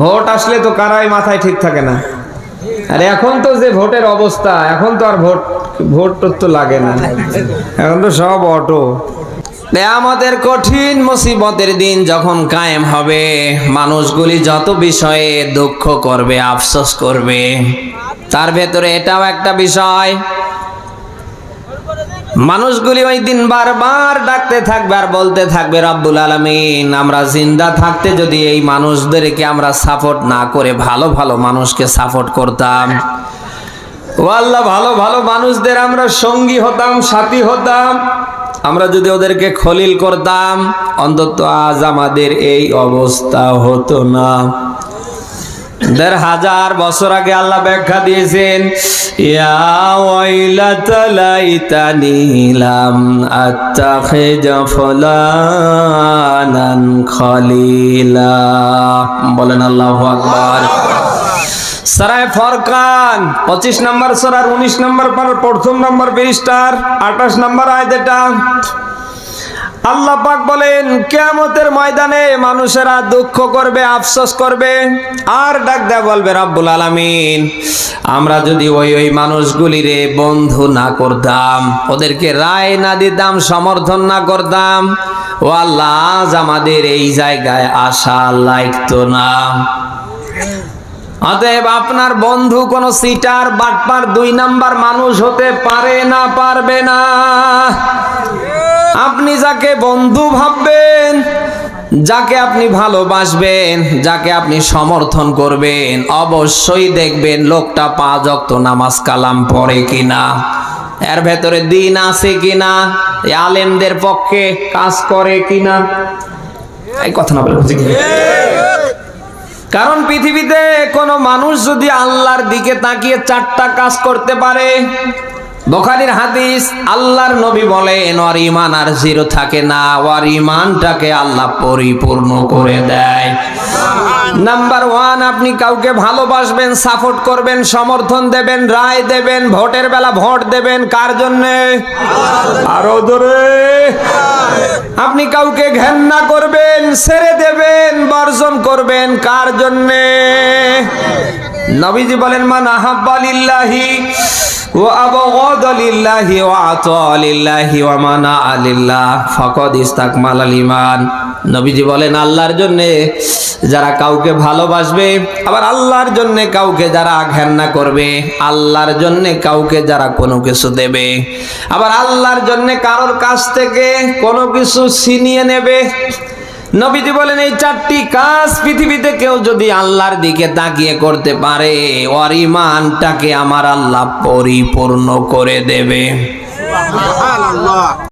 Vote আসলে তো কারাই মাথায় ঠিক থাকে না। আর এখন তো যে ভোটের অবস্থা, এখন তো আর ভোট ভোট তো লাগে না। এখন তো সব অটো। আমাদের কঠিন মুসিবতের দিন যখন কায়েম হবে, মানুষগুলি যত বিষয়ে দুঃখ করবে, আফসোস করবে, তার ভেতরে এটাও একটা বিষয় মানুষগুলি ওই দিন বারবার ডাকতে থাকবে আর বলতে থাকবে, রব্বুল আলমিন, আমরা জিন্দা থাকতে যদি এই মানুষদেরকে আমরা সাপোর্ট না করে ভালো ভালো মানুষকে সাপোর্ট করতাম। ও ভালো ভালো মানুষদের আমরা সঙ্গী হতাম, সাথী হতাম। আমরা যদি ওদেরকে খলিল করতাম, অন্তত আজ আমাদের এই অবস্থা হতো না। দেড় হাজার বছর আগে আল্লাহ ব্যাখ্যা দিয়েছেন ওয়াইলাতা লাইতানি লাম আত্তাখিজ ফুলানান খলিলা। বলেন আল্লাহু আকবার। সরায় ফরকান, পঁচিশ নম্বর সরার উনিশ নম্বর পর, প্রথম নম্বর পৃষ্ঠার আঠাশ নম্বর আয় আল্লাহ পাক বলেন, কেয়ামতের ময়দানে মানুষেরা দুঃখ করবে, আফসোস করবে, আর ডাক দেয়া বলবে, রাব্বুল আলামিন, আমরা যদি ওই ওই মানুষগুলিরে বন্ধু না করতাম, ওদেরকে রায় না দিতাম, সমর্থন না করতাম, ও আল্লাহ, আজ আমাদের এই জায়গায় আসা লাগতো না। অতএব আপনার বন্ধু কোন সিটার, বাটপার, দুই নাম্বার মানুষ হতে পারে না, পারবে না। আপনি যাকে বন্ধু ভাববেন, যাকে আপনি ভালোবাসবেন, যাকে আপনি সমর্থন করবেন, অবশ্যই দেখবেন লোকটা পাঁচ অক্ত নামাজ কালাম পড়ে কিনা। এর ভেতরে দিন আছে কিনা আলেমদের পক্ষে কাজ করে কিনা। এই কথা না বলে কারণ পৃথিবীতে কোনো মানুষ যদি আল্লাহর দিকে তাকিয়ে চারটা কাজ করতে পারে বোখারির হাদিস, আল্লাহর নবী বলেন, ওর ইমান আর জিরো থাকে না, ওর ইমানটাকে আল্লাহ পরিপূর্ণ করে দেয়। নাম্বার ওয়ান আপনি কাউকে ভালোবাসবেন সাপোর্ট করবেন, সমর্থন দেবেন, রায় দেবেন, ভোটের বেলা ভোট দেবেন, কার জন্যে? আরও ধরে আপনি কাউকে ঘেন্না করবেন, ছেড়ে দেবেন, বর্জন করবেন, কার জন্যে? নবীজি বলেন, মান আহাব্বালিল্লাহি নবীজি বলেন, আল্লাহর জন্য যারা কাউকে ভালোবাসবে, আবার আল্লাহর জন্য কাউকে যারা ঘেন্না করবে, আল্লাহর জন্য কাউকে যারা কোনো কিছু দেবে। আবার আল্লাহর জন্য কারোর কাছ থেকে কোনো কিছু ছিনিয়ে নেবে নবীজি বলেন, এই চারটি কাজ পৃথিবীতে কেউ যদি আল্লাহর দিকে তাকিয়ে করতে পারে, ওর ইমানটাকে আমার আল্লাহ পরিপূর্ণ করে দেবে।